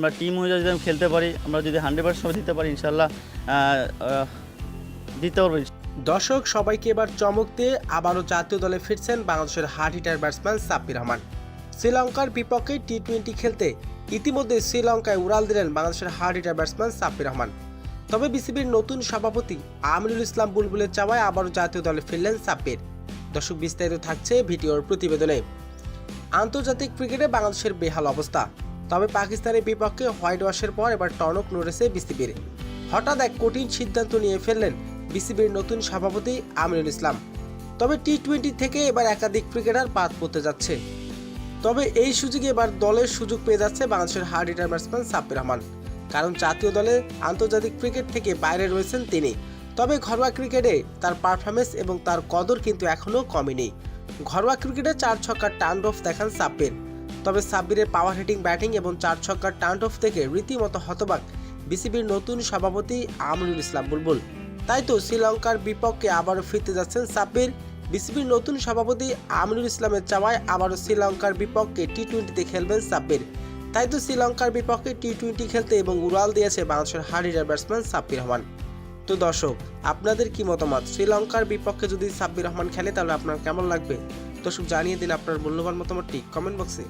আমরা টিম অনুযায়ী যদি আমি খেলতে পারি আমরা যদি হান্ড্রেড পার্সেন্ট দিতে পারি ইনশাল্লাহ আহ, পারব দর্শক সবাইকে এবার চমক দিয়ে আবারও জাতীয় দলে ফিরছেন বাংলাদেশের hard hitter batsman Sabbir Rahman. শ্রীলঙ্কার বিপক্ষে টি টোয়েন্টি খেলতে ইতিমধ্যে শ্রীলঙ্কায় উড়াল দিলেন বাংলাদেশের hard hitter batsman Sabbir Rahman. তবে বিসিবির নতুন সভাপতি আমিনুল ইসলাম বুলবুলের চাওয়ায় আবারও জাতীয় দলে ফিরলেন সাব্বির। দর্শক বিস্তারিত থাকছে ভিডিওর প্রতিবেদনে। আন্তর্জাতিক ক্রিকেটে বাংলাদেশের বেহাল অবস্থা। তবে পাকিস্তানের বিপক্ষে হোয়াইট ওয়াশের পর এবার টনক নড়েছে বিসিবির। হঠাৎ এক কঠিন সিদ্ধান্ত নিয়ে ফেললেন বিসিবির নতুন সভাপতি আমিনুল ইসলাম। তবে টি টোয়েন্টি থেকে এবার একাধিক ক্রিকেটার বাদ পড়তে যাচ্ছে। তবে এই সুযোগে এবার দলের সুযোগ পেয়ে যাচ্ছে বাংলাদেশের hard hitter batsman Sabbir Rahman. কারণ জাতীয় দলে আন্তর্জাতিক ক্রিকেট থেকে বাইরে রয়েছেন তিনি। তবে ঘরোয়া ক্রিকেটে তার পারফরমেন্স এবং তার কদর কিন্তু এখনও কমেনি। ঘরোয়া ক্রিকেটে চার ছক্কার টার্ন দেখান সাব্বির। তবে সাব্বিরের পাওয়ার হিটিং ব্যাটিং এবং চার ছক্কার টার্ন অফ থেকে রীতিমতো হতবাক বিসিবির নতুন সভাপতি আমিনুল ইসলাম বুলবুল। তাই তো শ্রীলঙ্কার বিপক্ষে আবারও ফিরতে যাচ্ছেন সাব্বির। বিসিবির নতুন সভাপতি আমিনুল ইসলামের চাওয়ায় আবারও শ্রীলঙ্কার বিপক্ষে টি টোয়েন্টিতে খেলবেন সাব্বির। তাই তো শ্রীলঙ্কার বিপক্ষে টি টোয়েন্টি খেলতে এবং উড়াল দিয়েছে বাংলাদেশের হার্ডিটার ব্যাটসম্যান সাব্বির রহমান। তো দর্শক, আপনাদের কি মতামত? শ্রীলঙ্কার বিপক্ষে যদি সাব্বির রহমান খেলে তাহলে আপনার কেমন লাগবে? দর্শক জানিয়ে দিন আপনার মূল্যবান মতামতটি কমেন্ট বক্সে